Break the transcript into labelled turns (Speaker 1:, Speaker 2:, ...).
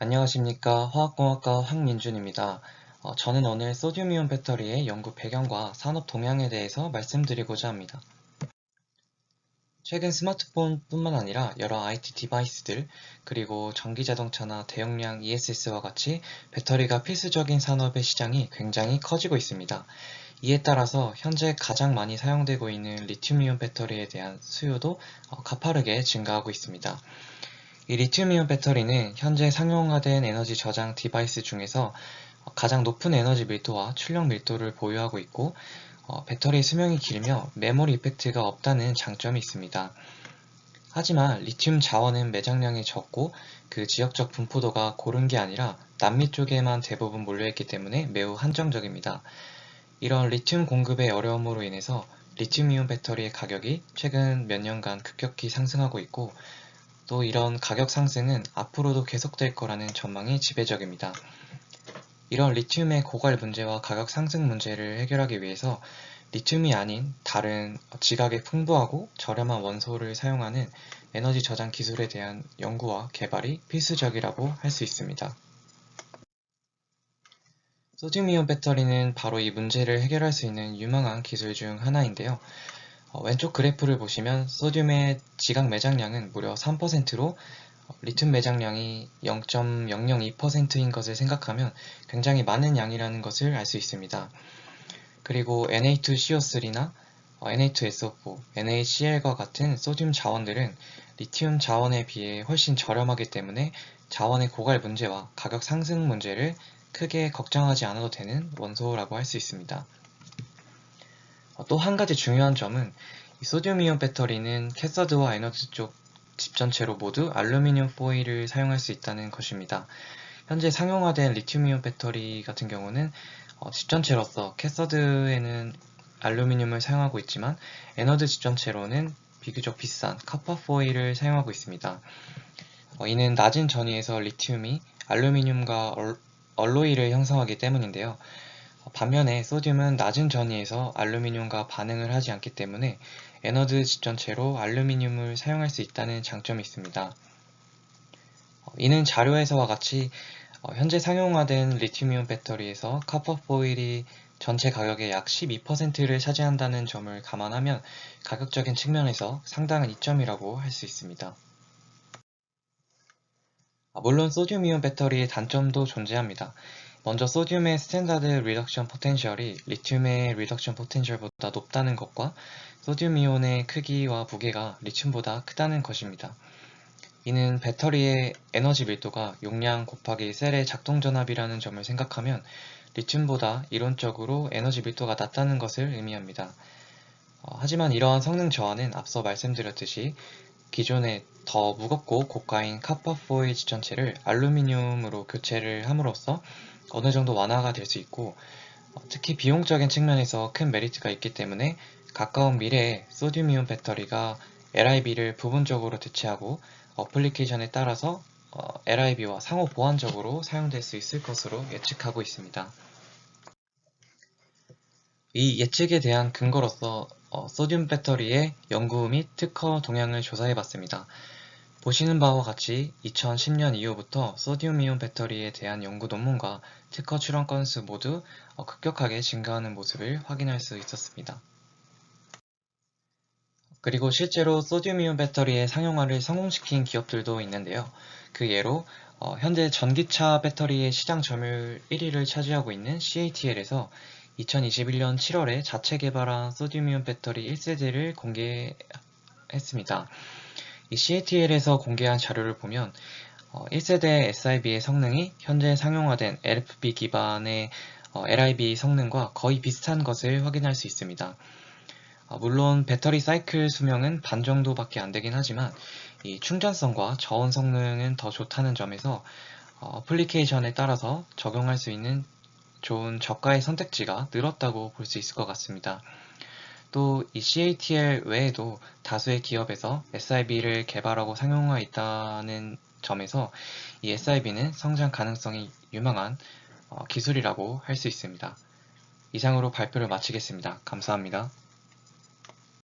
Speaker 1: 안녕하십니까 화학공학과 황민준입니다. 어, 저는 오늘 소듐이온 배터리의 연구 배경과 산업 동향에 대해서 말씀드리고자 합니다. 최근 스마트폰 뿐만 아니라 여러 IT 디바이스들 그리고 전기자동차나 대용량 ESS와 같이 배터리가 필수적인 산업의 시장이 굉장히 커지고 있습니다. 이에 따라서 현재 가장 많이 사용되고 있는 리튬이온 배터리에 대한 수요도 어, 가파르게 증가하고 있습니다. 이 리튬이온 배터리는 현재 상용화된 에너지 저장 디바이스 중에서 가장 높은 에너지 밀도와 출력 밀도를 보유하고 있고 어, 배터리 수명이 길며 메모리 이펙트가 없다는 장점이 있습니다. 하지만 리튬 자원은 매장량이 적고 그 지역적 분포도가 고른 게 아니라 남미 쪽에만 대부분 몰려있기 때문에 매우 한정적입니다. 이런 리튬 공급의 어려움으로 인해서 리튬이온 배터리의 가격이 최근 몇 년간 급격히 상승하고 있고 또 이런 가격 상승은 앞으로도 계속될 거라는 전망이 지배적입니다. 이런 리튬의 고갈 문제와 가격 상승 문제를 해결하기 위해서 리튬이 아닌 다른 지각에 풍부하고 저렴한 원소를 사용하는 에너지 저장 기술에 대한 연구와 개발이 필수적이라고 할 수 있습니다. 소듐이온 배터리는 바로 이 문제를 해결할 수 있는 유망한 기술 중 하나인데요. 어, 왼쪽 그래프를 보시면 소듐의 지각 매장량은 무려 3%로 리튬 매장량이 0.002%인 것을 생각하면 굉장히 많은 양이라는 것을 알 수 있습니다. 그리고 Na2CO3나 Na2SO4, NaCl과 같은 소듐 자원들은 리튬 자원에 비해 훨씬 저렴하기 때문에 자원의 고갈 문제와 가격 상승 문제를 크게 걱정하지 않아도 되는 원소라고 할 수 있습니다. 어, 또한 가지 중요한 점은 소듐이온 배터리는 캐서드와 에너지 쪽집 전체로 모두 알루미늄 포일을 사용할 수 있다는 것입니다. 현재 상용화된 리튬이온 배터리 같은 경우는 어, 집 전체로서 캐서드에는 알루미늄을 사용하고 있지만 에너드 집 전체로는 비교적 비싼 카파 포일을 사용하고 있습니다. 어, 이는 낮은 전위에서 리튬이 알루미늄과 얼로이를 형성하기 때문인데요. 반면에 소듐은 낮은 전위에서 알루미늄과 반응을 하지 않기 때문에 에너드 집 전체로 알루미늄을 사용할 수 있다는 장점이 있습니다. 어, 이는 자료에서와 같이 어, 현재 상용화된 리튬이온 배터리에서 카퍼 포일이 전체 가격의 약 12%를 차지한다는 점을 감안하면 가격적인 측면에서 상당한 이점이라고 할 수 있습니다. 아, 물론 소듐이온 배터리의 단점도 존재합니다. 먼저 소듐의 스탠다드 리덕션 포텐셜이 리튬의 리덕션 포텐셜보다 높다는 것과 소듐 이온의 크기와 무게가 리튬보다 크다는 것입니다. 이는 배터리의 에너지 밀도가 용량 곱하기 셀의 작동 전압이라는 점을 생각하면 리튬보다 이론적으로 에너지 밀도가 낮다는 것을 의미합니다. 어, 하지만 이러한 성능 저하는 앞서 말씀드렸듯이 기존의 더 무겁고 고가인 카퍼 포일 지전체를 알루미늄으로 교체를 함으로써 어느 정도 완화가 될 수 있고 어, 특히 비용적인 측면에서 큰 메리트가 있기 때문에 가까운 미래에 소듐이온 배터리가 LIB를 부분적으로 대체하고 어플리케이션에 따라서 LIB와 어, 상호 보완적으로 사용될 수 있을 것으로 예측하고 있습니다. 이 예측에 대한 근거로서 어, 소듐 배터리의 연구 및 특허 동향을 조사해 봤습니다. 보시는 바와 같이 2010년 이후부터 소듐이온 배터리에 대한 연구 논문과 특허 출원 건수 모두 어, 급격하게 증가하는 모습을 확인할 수 있었습니다. 그리고 실제로 소듐이온 배터리의 상용화를 성공시킨 기업들도 있는데요. 그 예로 어, 현재 전기차 배터리의 시장 점유율 1위를 차지하고 있는 CATL에서 2021년 7월에 자체 개발한 소듐이온 배터리 1세대를 공개했습니다. 이 CATL에서 공개한 자료를 보면 어, 1세대 SIB의 성능이 현재 상용화된 LFP 기반의 어, LIB 성능과 거의 비슷한 것을 확인할 수 있습니다. 어, 물론 배터리 사이클 수명은 반 정도밖에 안 되긴 하지만 이 충전성과 저온 성능은 더 좋다는 점에서 어, 어플리케이션에 따라서 적용할 수 있는 좋은 저가의 선택지가 늘었다고 볼 수 있을 것 같습니다. 또 이 CATL 외에도 다수의 기업에서 SIB를 개발하고 상용화 있다는 점에서 이 SIB는 성장 가능성이 유망한 어, 기술이라고 할 수 있습니다. 이상으로 발표를 마치겠습니다. 감사합니다.